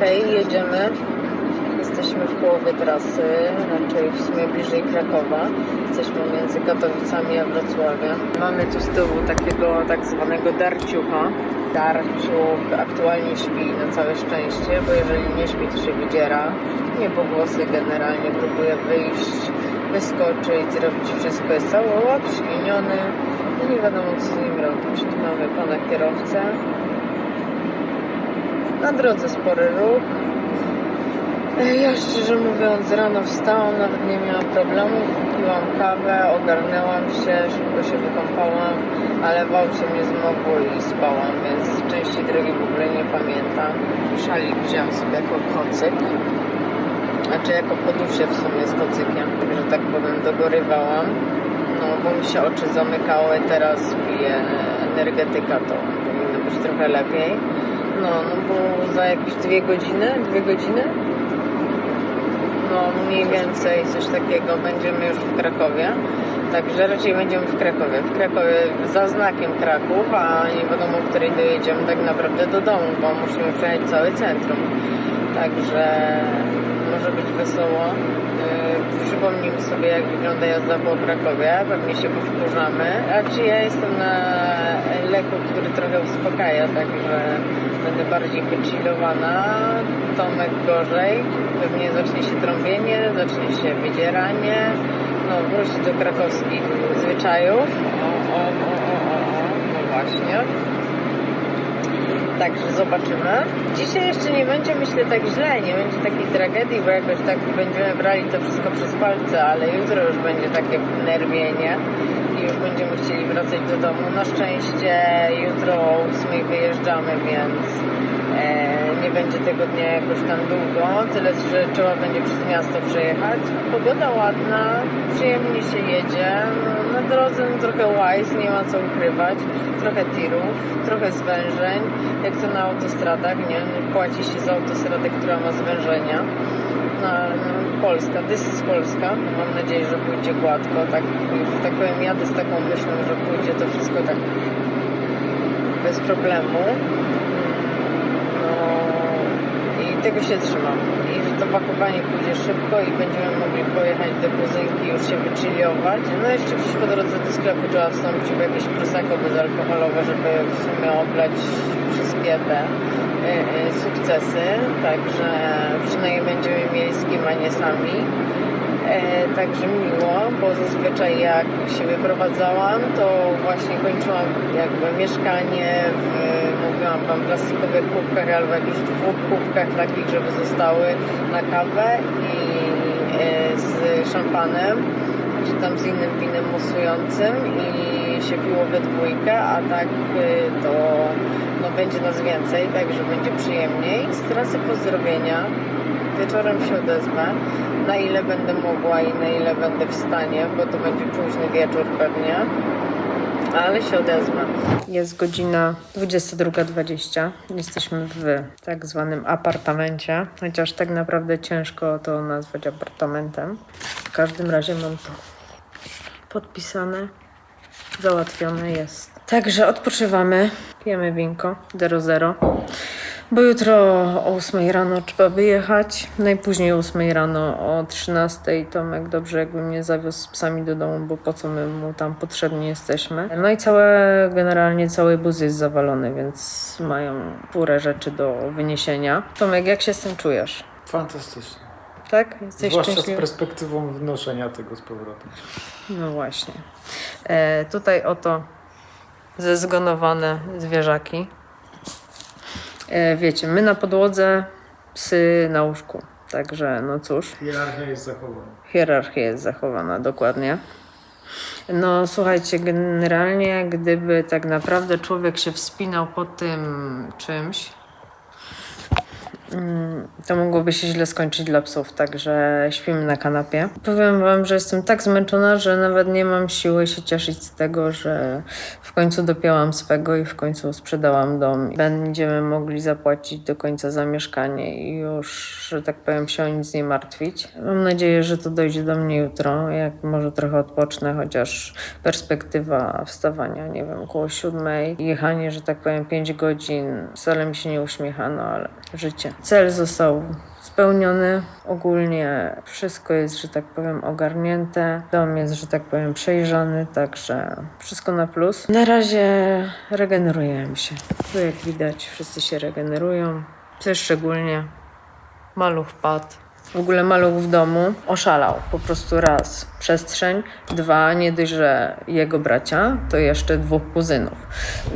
Okej, jedziemy. Jesteśmy w połowie trasy, raczej w sumie bliżej Krakowa. Jesteśmy między Katowicami a Wrocławiem. Mamy tu z tyłu takiego tak zwanego darciucha. Darciuch aktualnie śpi na całe szczęście, bo jeżeli nie śpi, to się wydziera. Nie pogłosy generalnie, próbuje wyjść, wyskoczyć, zrobić wszystko. Jest cały łapśnieniony. No nie wiadomo co z nim robić. Tu mamy pana kierowcę. Na drodze spory ruch. Ja szczerze mówiąc rano wstałam, nawet nie miałam problemów, piłam kawę, ogarnęłam się, szybko się wykąpałam, ale w aucie mnie zmogło i spałam, więc części drogi w ogóle nie pamiętam. Szalik wziąłem sobie jako kocyk, znaczy jako podusie w sumie z kocykiem, że tak powiem dogorywałam, no bo mi się oczy zamykały, teraz piję energetyka, to powinno być trochę lepiej. No, no bo za jakieś dwie godziny, dwie godziny no mniej więcej coś takiego będziemy już w Krakowie. Także raczej będziemy w Krakowie. W Krakowie za znakiem Kraków, a nie wiadomo, której dojedziemy tak naprawdę do domu, bo musimy przejechać całe centrum. Także może być wesoło. Yy, Przypomnijmy sobie, jak wygląda jazda po Krakowie. Pewnie się powtórzamy. Raczej ja jestem na leku, który trochę uspokaja, także będę bardziej wychillowana. Tomek gorzej. Pewnie zacznie się trąbienie, zacznie się wydzieranie. No, wróci do krakowskich zwyczajów. O, o, o, o, o, o. no właśnie. Także zobaczymy. Dzisiaj jeszcze nie będzie, myślę, tak źle, nie będzie takiej tragedii, bo jakoś tak będziemy brali to wszystko przez palce, ale jutro już będzie takie nerwienie i już będziemy chcieli wracać do domu. Na szczęście jutro o 8 wyjeżdżamy, więc e, nie będzie tego dnia jakoś tam długo, tyle że trzeba będzie przez miasto przejechać. Pogoda ładna, przyjemnie się jedzie, no, na drodze no, trochę łajs, nie ma co ukrywać, trochę tirów, trochę zwężeń, jak to na autostradach, nie? Płaci się za autostradę, która ma zwężenia. No, no, Polska, this is Polska. Mam nadzieję, że pójdzie gładko. Tak, tak powiem, jadę z taką myślą, że pójdzie to wszystko tak bez problemu. Tego się trzymam. I że to pakowanie pójdzie szybko i będziemy mogli pojechać do kuzynki już się wychillować. No jeszcze gdzieś po drodze do sklepu trzeba wstąpić w jakieś prosecco bezalkoholowe, żeby w sumie oblać wszystkie te y, y, sukcesy. Także przynajmniej będziemy mieli z kim, a nie sami. E, także miło, bo zazwyczaj jak się wyprowadzałam, to właśnie kończyłam jakby mieszkanie w, mówiłam wam, plastikowych kubkach albo jakichś dwóch kubkach takich, żeby zostały na kawę i e, z szampanem, czy tam z innym winem musującym i się piło we dwójkę, a tak e, to no, będzie nas więcej, także będzie przyjemniej. Z trasy pozdrowienia wieczorem się odezwę, na ile będę mogła i na ile będę w stanie, bo to będzie późny wieczór pewnie, ale się odezwę. Jest godzina 22.20. Jesteśmy w tak zwanym apartamencie, chociaż tak naprawdę ciężko to nazwać apartamentem. W każdym razie mam to podpisane, załatwione jest. Także odpoczywamy, pijemy winko 00. Bo jutro o 8 rano trzeba wyjechać. Najpóźniej o 8 rano o 13 Tomek dobrze jakby mnie zawiózł z psami do domu, bo po co my mu tam potrzebni jesteśmy. No i całe, generalnie cały bus jest zawalony, więc mają furę rzeczy do wyniesienia. Tomek, jak się z tym czujesz? Fantastycznie. Tak? Jesteś Zwłaszcza z szczęśliwy? perspektywą wnoszenia tego z powrotem. No właśnie. E, tutaj oto zezgonowane zwierzaki. E, wiecie, my na podłodze, psy na łóżku. Także no cóż, Hierarchia jest zachowana. hierarchia jest zachowana dokładnie. No słuchajcie, generalnie gdyby tak naprawdę człowiek się wspinał po tym czymś, to mogłoby się źle skończyć dla psów, także śpimy na kanapie. Powiem wam, że jestem tak zmęczona, że nawet nie mam siły się cieszyć z tego, że w końcu dopięłam swego i w końcu sprzedałam dom. Będziemy mogli zapłacić do końca za mieszkanie i już, że tak powiem, się o nic nie martwić. Mam nadzieję, że to dojdzie do mnie jutro, jak może trochę odpocznę, chociaż perspektywa wstawania, nie wiem, około siódmej, jechanie, że tak powiem, pięć godzin, wcale mi się nie uśmiecha, no ale życie. Cel został spełniony. Ogólnie wszystko jest, że tak powiem, ogarnięte. Dom jest, że tak powiem, przejrzany, także wszystko na plus. Na razie regenerujemy się. Tu jak widać, wszyscy się regenerują. Ty szczególnie. Maluch padł. W ogóle maluch w domu oszalał po prostu raz przestrzeń, dwa nie dość, że jego bracia, to jeszcze dwóch kuzynów.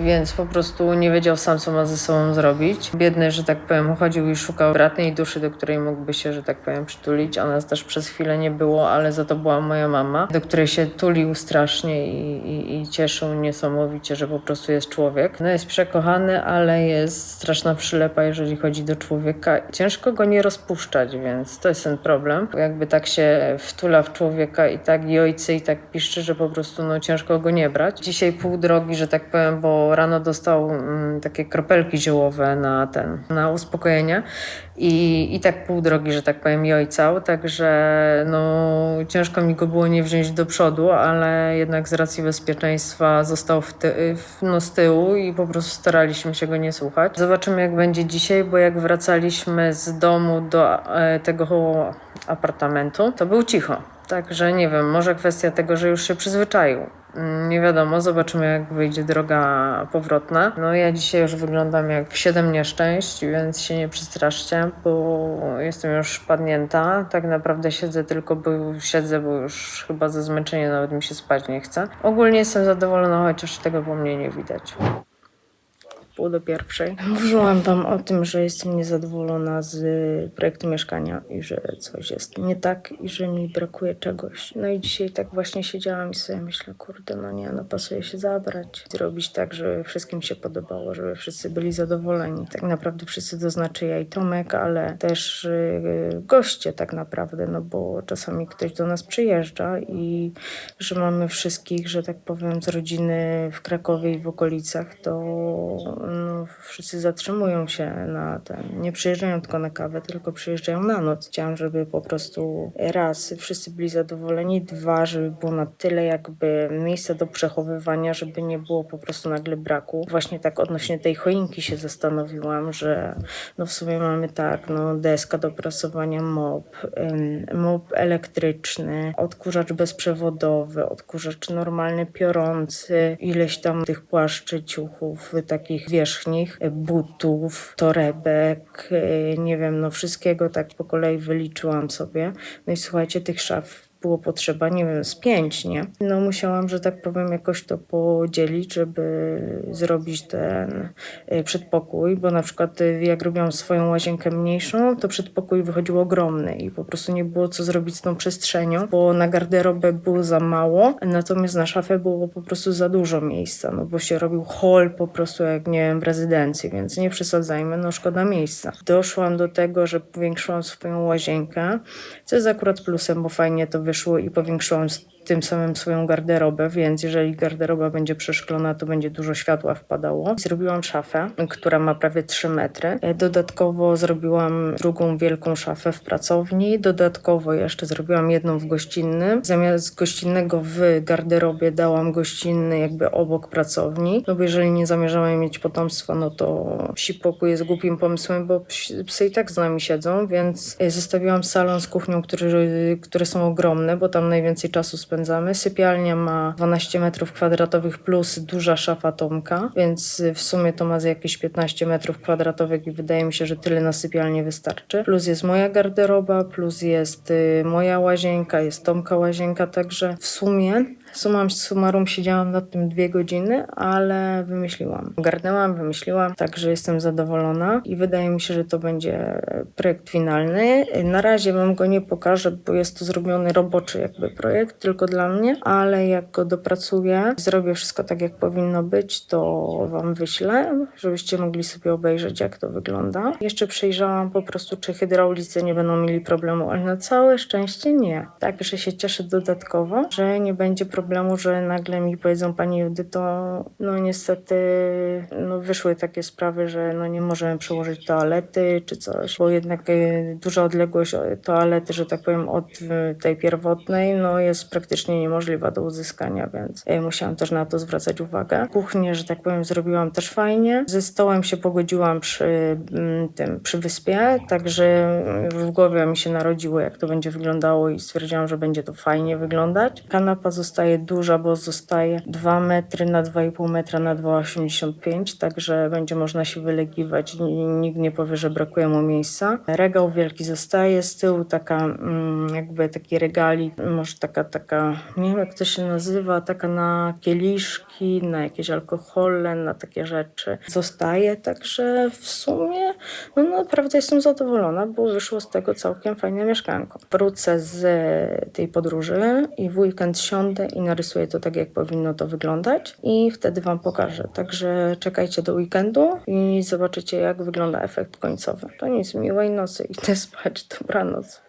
Więc po prostu nie wiedział sam, co ma ze sobą zrobić. Biedny, że tak powiem, chodził i szukał bratnej duszy, do której mógłby się, że tak powiem, przytulić. Ona też przez chwilę nie było, ale za to była moja mama, do której się tulił strasznie i, i, i cieszył niesamowicie, że po prostu jest człowiek. No jest przekochany, ale jest straszna przylepa, jeżeli chodzi do człowieka. Ciężko go nie rozpuszczać, więc to jest ten problem. Jakby tak się wtula w człowieka i tak i ojcy i tak piszczy, że po prostu no, ciężko go nie brać. Dzisiaj pół drogi, że tak powiem, bo rano dostał mm, takie kropelki ziołowe na ten, na uspokojenie i, i tak pół drogi, że tak powiem, jojcał, także no ciężko mi go było nie wziąć do przodu, ale jednak z racji bezpieczeństwa został w ty, w, no, z tyłu i po prostu staraliśmy się go nie słuchać. Zobaczymy jak będzie dzisiaj, bo jak wracaliśmy z domu do e, tego apartamentu, to był cicho. Także nie wiem, może kwestia tego, że już się przyzwyczaił. Mm, Nie wiadomo, zobaczymy jak wyjdzie droga powrotna. No ja dzisiaj już wyglądam jak siedem nieszczęść, więc się nie przestraszcie, bo jestem już padnięta. Tak naprawdę siedzę tylko, bo siedzę, bo już chyba ze zmęczenia nawet mi się spać nie chce. Ogólnie jestem zadowolona, chociaż tego po mnie nie widać do pierwszej. Mówiłam wam o tym, że jestem niezadowolona z projektu mieszkania i że coś jest nie tak i że mi brakuje czegoś. No i dzisiaj tak właśnie siedziałam i sobie myślę, kurde, no nie, no pasuje się zabrać. Zrobić tak, żeby wszystkim się podobało, żeby wszyscy byli zadowoleni. Tak naprawdę wszyscy, to znaczy ja i Tomek, ale też yy, goście tak naprawdę, no bo czasami ktoś do nas przyjeżdża i że mamy wszystkich, że tak powiem, z rodziny w Krakowie i w okolicach, to no, wszyscy zatrzymują się na ten. Nie przyjeżdżają tylko na kawę, tylko przyjeżdżają na noc. Chciałam, żeby po prostu raz wszyscy byli zadowoleni, dwa, żeby było na tyle jakby miejsca do przechowywania, żeby nie było po prostu nagle braku. Właśnie tak odnośnie tej choinki się zastanowiłam, że no w sumie mamy tak, no deska do prasowania mop, mop elektryczny, odkurzacz bezprzewodowy, odkurzacz normalny piorący, ileś tam tych płaszczy, ciuchów, takich wierzchnich, butów, torebek, y, nie wiem, no wszystkiego tak po kolei wyliczyłam sobie. No i słuchajcie, tych szaf było potrzeba, nie wiem, z pięć, nie? No musiałam, że tak powiem, jakoś to podzielić, żeby zrobić ten y, przedpokój, bo na przykład y, jak robiłam swoją łazienkę mniejszą, to przedpokój wychodził ogromny i po prostu nie było co zrobić z tą przestrzenią, bo na garderobę było za mało, natomiast na szafę było po prostu za dużo miejsca, no bo się robił hol po prostu jak, nie wiem, w rezydencji, więc nie przesadzajmy, no szkoda miejsca. Doszłam do tego, że powiększyłam swoją łazienkę, co jest akurat plusem, bo fajnie to wyszło i powiększyłam tym samym swoją garderobę, więc jeżeli garderoba będzie przeszklona, to będzie dużo światła wpadało. Zrobiłam szafę, która ma prawie 3 metry. E, Dodatkowo zrobiłam drugą wielką szafę w pracowni. Dodatkowo jeszcze zrobiłam jedną w gościnnym. Zamiast gościnnego w garderobie dałam gościnny jakby obok pracowni. No bo jeżeli nie zamierzamy mieć potomstwa, no to psi pokój jest głupim pomysłem, bo psy i tak z nami siedzą, więc e, zostawiłam salon z kuchnią, które, które są ogromne, bo tam najwięcej czasu spędzamy. Sypialnia ma 12 metrów kwadratowych plus duża szafa Tomka, więc w sumie to ma jakieś 15 metrów kwadratowych i wydaje mi się, że tyle na sypialnię wystarczy. Plus jest moja garderoba, plus jest y, moja łazienka, jest Tomka łazienka, także w sumie Sumam summarum siedziałam nad tym dwie godziny, ale wymyśliłam. Garnęłam, wymyśliłam, także jestem zadowolona i wydaje mi się, że to będzie projekt finalny. Na razie wam go nie pokażę, bo jest to zrobiony roboczy jakby projekt, tylko dla mnie, ale jak go dopracuję, zrobię wszystko tak, jak powinno być, to wam wyślę, żebyście mogli sobie obejrzeć, jak to wygląda. Jeszcze przejrzałam po prostu, czy hydraulicy nie będą mieli problemu, ale na całe szczęście nie. Także się cieszę dodatkowo, że nie będzie problemu problemu, że nagle mi powiedzą pani Judyto, no niestety no wyszły takie sprawy, że no nie możemy przełożyć toalety czy coś, bo jednak y, duża odległość od toalety, że tak powiem, od y, tej pierwotnej, no jest praktycznie niemożliwa do uzyskania, więc musiałam też na to zwracać uwagę. Kuchnię, że tak powiem, zrobiłam też fajnie. Ze stołem się pogodziłam przy mm, tym, przy wyspie, także już w głowie mi się narodziło, jak to będzie wyglądało i stwierdziłam, że będzie to fajnie wyglądać. Kanapa zostaje duża, bo zostaje 2 metry na 2,5 metra na 2,85, także będzie można się wylegiwać nikt nie powie, że brakuje mu miejsca. Regał wielki zostaje, z tyłu taka mm, jakby taki regalik, może taka, taka, nie wiem jak to się nazywa, taka na kieliszki, na jakieś alkohole, na takie rzeczy zostaje, także w sumie no naprawdę jestem zadowolona, bo wyszło z tego całkiem fajne mieszkanko. Wrócę z tej podróży i w weekend siądę i narysuję to tak, jak powinno to wyglądać i wtedy Wam pokażę. Także czekajcie do weekendu i zobaczycie, jak wygląda efekt końcowy. To nic, miłej nocy, idę spać, dobranoc.